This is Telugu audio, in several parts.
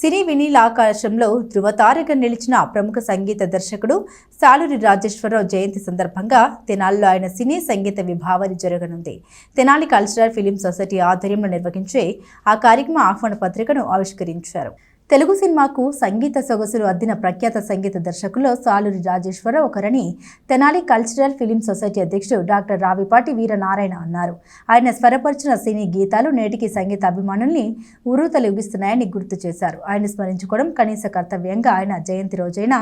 సినీ వినీలాకాశంలో ధృవతారగా నిలిచిన ప్రముఖ సంగీత దర్శకుడు సాలూరి రాజేశ్వరరావు జయంతి సందర్భంగా తెనాలిలో ఆయన సినీ సంగీత విభావరి జరగనుంది. తెనాలి కల్చరల్ ఫిలిం సొసైటీ ఆధ్వర్యంలో నిర్వహించే ఆ కార్యక్రమ ఆహ్వాన పత్రికను ఆవిష్కరించారు. తెలుగు సినిమాకు సంగీత సొగసులు అద్దిన ప్రఖ్యాత సంగీత దర్శకుల్లో సాలూరి రాజేశ్వరరావు ఒకరని తెనాలి కల్చరల్ ఫిలిం సొసైటీ అధ్యక్షుడు డాక్టర్ రావిపాటి వీరనారాయణ అన్నారు. ఆయన స్వరపరిచిన సినీ గీతాలు నేటికి సంగీత అభిమానుల్ని ఉరుతలుగిస్తున్నాయని గుర్తు చేశారు. ఆయన స్మరించుకోవడం కనీస కర్తవ్యంగా ఆయన జయంతి రోజైన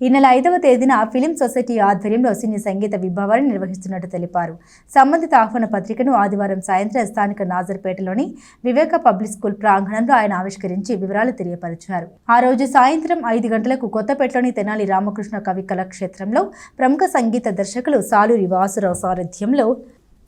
ఈ నెల ఐదవ తేదీన ఫిలిం సొసైటీ ఆధ్వర్యంలో సినీ సంగీత విభావాన్ని నిర్వహిస్తున్నట్టు తెలిపారు. సంబంధిత ఆహ్వాన పత్రికను ఆదివారం సాయంత్రం స్థానిక నాజర్పేటలోని వివేక పబ్లిక్ స్కూల్ ప్రాంగణంలో ఆయన ఆవిష్కరించి వివరాలు తెలియపరిచారు. ఆ రోజు సాయంత్రం ఐదు గంటలకు కొత్తపేటలోని తెనాలి రామకృష్ణ కవి కళాక్షేత్రంలో ప్రముఖ సంగీత దర్శకులు సాలూరి వాసురావు సారథ్యంలో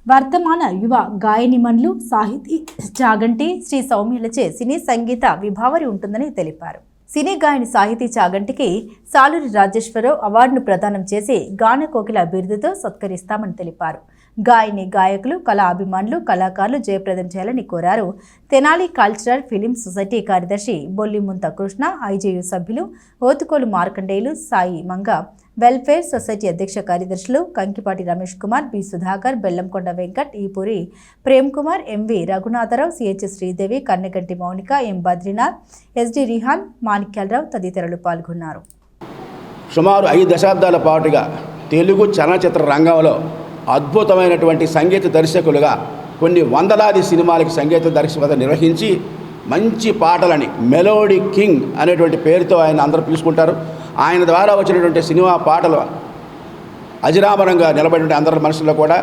వర్తమాన యువ గాయనిమన్లు సాహితీ చాగంటి శ్రీ సౌమ్యులచే సినీ సంగీత విభావరి ఉంటుందని తెలిపారు. సినీ గాయని సాహితీ చాగంటికి సాలూరి రాజేశ్వరరావు అవార్డును ప్రదానం చేసి గాన కోకిల బిరుదుతో సత్కరిస్తామని తెలిపారు. గాయని గాయకులు కళా అభిమానులు కళాకారులు జయప్రదం చేయాలని కోరారు. తెనాలి కల్చరల్ ఫిలిం సొసైటీ కార్యదర్శి బొల్లిముంత కృష్ణ ఐజేయు సభ్యులు ఓతుకోలు మార్కండేయులు సాయి మంగ వెల్ఫేర్ సొసైటీ అధ్యక్ష కార్యదర్శులు Kankipati Ramesh Kumar B Sudhakar Bellamkonda Venkat Eepuri Prem Kumar MV Raghunatharao CH Sridevi Kanneganti Mounika M Badrinath SD Rihan Manikyalarao తదితరులు పాల్గొన్నారు. సుమారు ఐదు దశాబ్దాల పాటుగా తెలుగు చలనచిత్ర రంగంలో అద్భుతమైనటువంటి సంగీత దర్శకులుగా కొన్ని వందలాది సినిమాలకి సంగీత దర్శకత నిర్వహించి మంచి పాటలని మెలోడీ కింగ్ అనేటువంటి పేరుతో ఆయన అందరూ పిలుచుకుంటారు. ఆయన ద్వారా వచ్చినటువంటి సినిమా పాటలు అజరామరంగా నిలబడిన అందరి మనసులో కూడా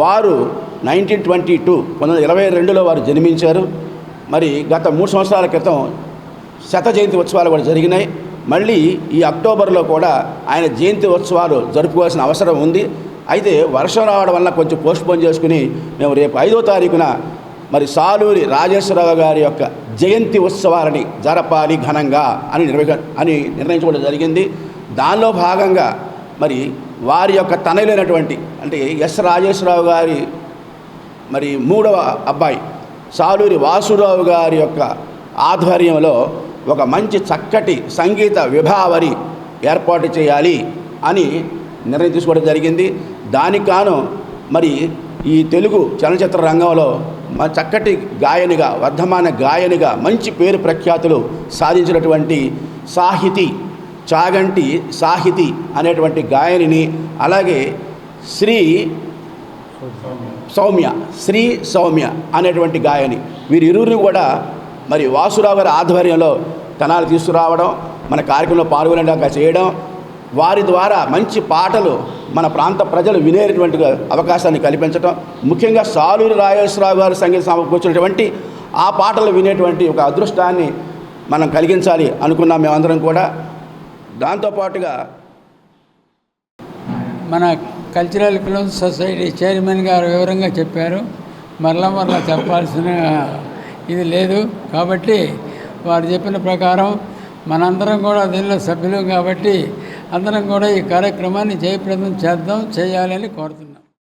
వారు నైన్టీన్ ట్వంటీ టూ పంతొమ్మిది ఇరవై రెండులో వారు జన్మించారు. మరి గత మూడు సంవత్సరాల క్రితం శత జయంతి ఉత్సవాలు కూడా జరిగినాయి. మళ్ళీ ఈ అక్టోబర్లో కూడా ఆయన జయంతి ఉత్సవాలు జరుపుకోవాల్సిన అవసరం ఉంది. అయితే వర్షం రావడం వల్ల కొంచెం పోస్ట్పోన్ చేసుకుని మేము రేపు ఐదో తారీఖున మరి సాలూరి రాజేశ్వరరావు గారి యొక్క జయంతి ఉత్సవాలని జరపాలి ఘనంగా అని నిర్వహ అని నిర్ణయించుకోవడం జరిగింది. దానిలో భాగంగా మరి వారి యొక్క తనయులైనటువంటి అంటే ఎస్ రాజేశ్వరరావు గారి మరి మూడవ అబ్బాయి సాలూరి వాసురావు గారి యొక్క ఆధ్వర్యంలో ఒక మంచి చక్కటి సంగీత విభావరి ఏర్పాటు చేయాలి అని నిర్ణయం తీసుకోవడం జరిగింది. దానికి గాను మరి ఈ తెలుగు చలనచిత్ర రంగంలో చక్కటి గాయనిగా వర్ధమాన గాయనిగా మంచి పేరు ప్రఖ్యాతులు సాధించినటువంటి సాహితీ చాగంటి సాహితి అనేటువంటి గాయనిని అలాగే శ్రీ సౌమ్య శ్రీ సౌమ్య అనేటువంటి గాయని. వీరిరువురిని కూడా మరి వాసురావు గారి ఆధ్వర్యంలో తనాలు తీసుకురావడం మన కార్యక్రమంలో పాల్గొనేలాగా చేయడం వారి ద్వారా మంచి పాటలు మన ప్రాంత ప్రజలు వినేటువంటి అవకాశాన్ని కల్పించడం ముఖ్యంగా సాలూరి రాజేశ్వరరావు గారి సంగీత సమకూర్చినటువంటి ఆ పాటలు వినేటువంటి ఒక అదృష్టాన్ని మనం కలిగించాలి అనుకున్నాం మేమందరం కూడా. దాంతోపాటుగా మన కల్చరల్ ఫిల్మ్ సొసైటీ చైర్మన్ గారు వివరంగా చెప్పారు. మరలా మరలా చెప్పాల్సిన ఇది లేదు. కాబట్టి వారు చెప్పిన ప్రకారం మనందరం కూడా దీనిలో సభ్యులు కాబట్టి అందరం కూడా ఈ కార్యక్రమాన్ని జయప్రదం చేద్దాం చేయాలని కోరుతున్నాను